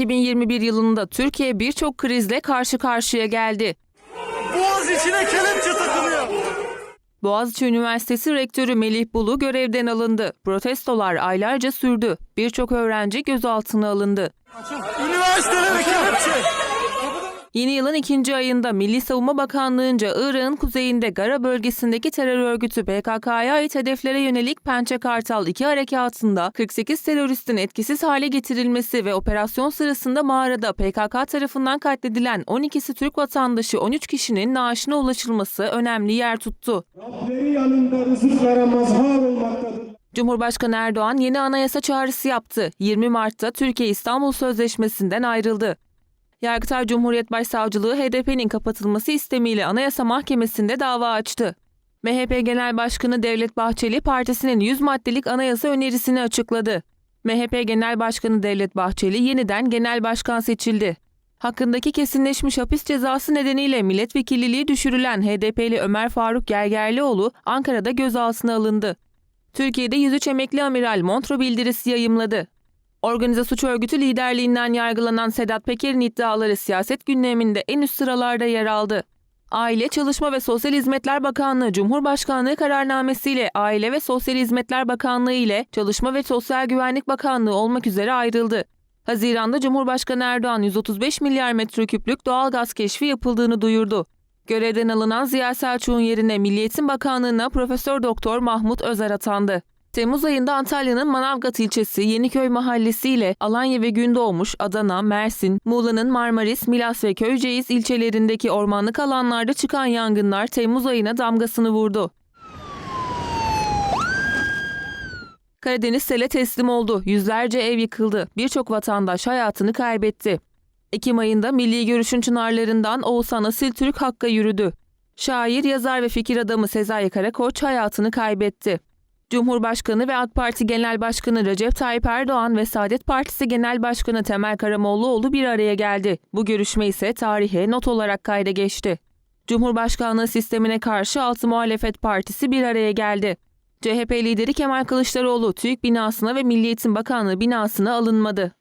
2021 yılında Türkiye birçok krizle karşı karşıya geldi. Boğaz içine kelepçe takılıyor. Boğaziçi Üniversitesi Rektörü Melih Bulu görevden alındı. Protestolar aylarca sürdü. Birçok öğrenci gözaltına alındı. Üniversitelere kelepçe. Yeni yılın ikinci ayında Milli Savunma Bakanlığı'nca Irak'ın kuzeyinde Gara bölgesindeki terör örgütü PKK'ya ait hedeflere yönelik Pençe Kartal 2 harekatında 48 teröristin etkisiz hale getirilmesi ve operasyon sırasında mağarada PKK tarafından katledilen 12'si Türk vatandaşı 13 kişinin naaşına ulaşılması önemli yer tuttu. Rableri yanında rızıklara mazhar olmaktadır. Cumhurbaşkanı Erdoğan yeni anayasa çağrısı yaptı. 20 Mart'ta Türkiye İstanbul Sözleşmesi'nden ayrıldı. Yargıtay Cumhuriyet Başsavcılığı HDP'nin kapatılması istemiyle Anayasa Mahkemesi'nde dava açtı. MHP Genel Başkanı Devlet Bahçeli partisinin 100 maddelik anayasa önerisini açıkladı. MHP Genel Başkanı Devlet Bahçeli yeniden genel başkan seçildi. Hakkındaki kesinleşmiş hapis cezası nedeniyle milletvekilliği düşürülen HDP'li Ömer Faruk Gergerlioğlu Ankara'da gözaltına alındı. Türkiye'de 103 emekli amiral Montreux bildirisi yayımladı. Organize suç örgütü liderliğinden yargılanan Sedat Peker'in iddiaları siyaset gündeminde en üst sıralarda yer aldı. Aile, Çalışma ve Sosyal Hizmetler Bakanlığı Cumhurbaşkanlığı kararnamesiyle Aile ve Sosyal Hizmetler Bakanlığı ile Çalışma ve Sosyal Güvenlik Bakanlığı olmak üzere ayrıldı. Haziranda Cumhurbaşkanı Erdoğan 135 milyar metreküplük doğal gaz keşfi yapıldığını duyurdu. Görevden alınan Ziya Selçuk'un yerine Milli Eğitim Bakanlığı'na Profesör Doktor Mahmut Özer atandı. Temmuz ayında Antalya'nın Manavgat ilçesi Yeniköy mahallesi ile Alanya ve Gündoğmuş, Adana, Mersin, Muğla'nın Marmaris, Milas ve Köyceğiz ilçelerindeki ormanlık alanlarda çıkan yangınlar Temmuz ayına damgasını vurdu. Karadeniz sele teslim oldu. Yüzlerce ev yıkıldı. Birçok vatandaş hayatını kaybetti. Ekim ayında Milli Görüş'ün çınarlarından Oğuzhan Asil Türk Hakk'a yürüdü. Şair, yazar ve fikir adamı Sezai Karakoç hayatını kaybetti. Cumhurbaşkanı ve AK Parti Genel Başkanı Recep Tayyip Erdoğan ve Saadet Partisi Genel Başkanı Temel Karamollaoğlu bir araya geldi. Bu görüşme ise tarihe not olarak kayda geçti. Cumhurbaşkanlığı sistemine karşı Altı Muhalefet Partisi bir araya geldi. CHP lideri Kemal Kılıçdaroğlu TÜİK binasına ve Milli Eğitim Bakanlığı binasına alınmadı.